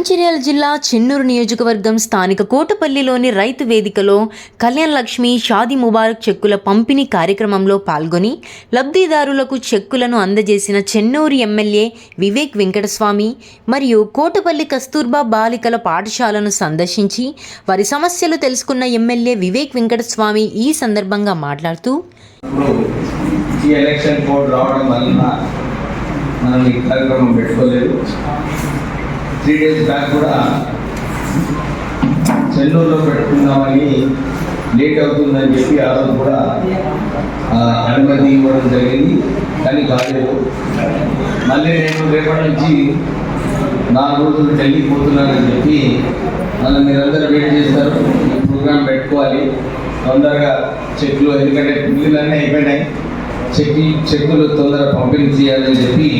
మంచిర్యాల జిల్లా చెన్నూరు నియోజకవర్గం స్థానిక కోటపల్లిలోని రైతు వేదికలో కళ్యాణ్ లక్ష్మి షాదీ ముబారక్ చెక్కుల పంపిణీ కార్యక్రమంలో పాల్గొని లబ్ధిదారులకు చెక్కులను అందజేసిన చెన్నూరు ఎమ్మెల్యే వివేక్ వెంకటస్వామి మరియు కోటపల్లి కస్తూర్బా బాలికల పాఠశాలను సందర్శించి వారి సమస్యలు తెలుసుకున్న ఎమ్మెల్యే వివేక్ వెంకటస్వామి ఈ సందర్భంగా మాట్లాడుతూ ఈ ఎలక్షన్ కోడ్ రావడం వలన మనం ఈ కార్యక్రమం పెట్టుకోలేదు. త్రీ డేస్ బ్యాక్ కూడా చెన్నూరులో పెట్టుకుందామని లేట్ అవుతుందని చెప్పి ఆ రోజు కూడా అనుమతి ఇవ్వడం జరిగింది. కానీ కాలేదు. మళ్ళీ నేను రేపటి నుంచి నాలుగు రోజులు ఢిల్లీ పోతున్నానని చెప్పి మళ్ళీ మీరందరూ వెయిట్ చేస్తారు. ప్రోగ్రామ్ పెట్టుకోవాలి. తొందరగా చెక్లు ఎందుకంటే బిల్లులన్నీ అయిపోయినాయి. చెక్ చెక్కులు తొందరగా పంపిణీ చేయాలని చెప్పి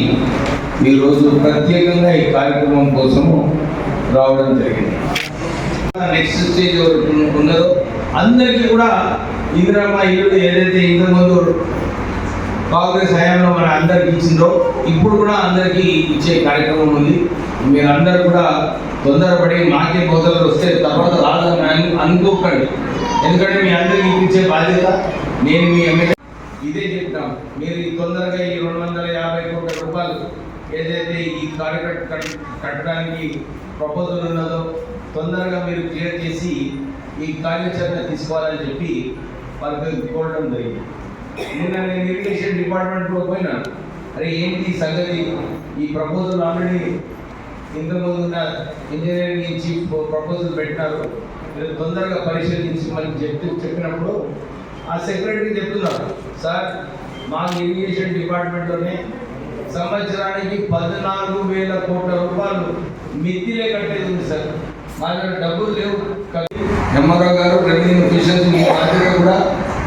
ఈరోజు ప్రత్యేకంగా ఈ కార్యక్రమం కోసము రావడం జరిగింది. నెక్స్ట్ స్టేజ్ ఉన్నదో అందరికీ కూడా ఇందిరమ్మ ఇల్లు ఏదైతే ఇంతకుముందు కాంగ్రెస్ హయాంలో మన అందరికి ఇచ్చిందో ఇప్పుడు కూడా అందరికీ ఇచ్చే కార్యక్రమం ఉంది. మీరందరూ కూడా తొందరపడి మాకే బోధనలు వస్తే తర్వాత రాదని అనుకోకండి. ఎందుకంటే మీ అందరికి ఇప్పించే బాధ్యత నేను మీ ఎమ్మెల్యే. ఇదే చెప్తాం. మీరు ఈ తొందరగా ఈ రెండు వందల యాభై కోట్ల రూపాయలు ఏదైతే ఈ కార్యక్రమం కట్టడానికి ప్రపోజల్ ఉన్నదో తొందరగా మీరు క్లియర్ చేసి ఈ కార్యాచరణ తీసుకోవాలని చెప్పి వాళ్ళకి కోరడం జరిగింది. నిన్న నేను ఇరిగేషన్ డిపార్ట్మెంట్లో పోయినా. అరే ఏంటి సంగతి? ఈ ప్రపోజల్ ఆల్రెడీ ఇంతకుముందు ఉన్న ఇంజనీరింగ్ చీఫ్ ప్రపోజల్ పెట్టినారు. మీరు తొందరగా పరిశీలించి మనకి చెప్తూ చెప్పినప్పుడు ఆ సెక్రటరీ చెప్తున్నారు సార్ మా ఇరిగేషన్ డిపార్ట్మెంట్లోనే సంవత్సరానికి పద్నాలుగు వేల కోట్ల రూపాయలు మిత్తిలే కట్టేది ఉంది సార్. మా దగ్గర డబ్బులు లేవు. ఎంఆర్ఓ గారు రెవెన్యూ మిషన్స్ మీ బాధ్యత కూడా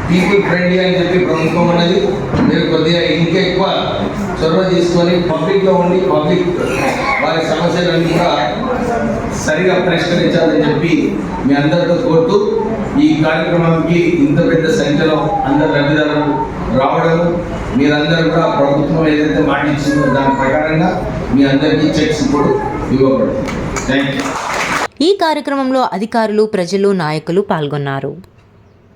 పీపుల్ ఫ్రెండ్లీ అని చెప్పి ప్రభుత్వం అనేది మీరు కొద్దిగా ఇంకా ఎక్కువ చొరవ తీసుకొని పబ్లిక్లో ఉండి పబ్లిక్ వారి సమస్యలన్నీ కూడా సరిగా పరిష్కరించాలని చెప్పి మీ అందరితో కోరుతూ ఈ కార్యక్రమానికి ఇంత పెద్ద సంఖ్యలో అందరు లబ్ధిదారులు రావడము మీరందరూ కూడా ప్రభుత్వం ఏదైతే మాట ఇచ్చిందో దాని ప్రకారంగా మీ అందరికీ చెక్స్ ఇప్పుడు ఇవ్వబడుతుంది. థ్యాంక్ యూ ఈ కార్యక్రమంలో అధికారులు ప్రజలు నాయకులు పాల్గొన్నారు.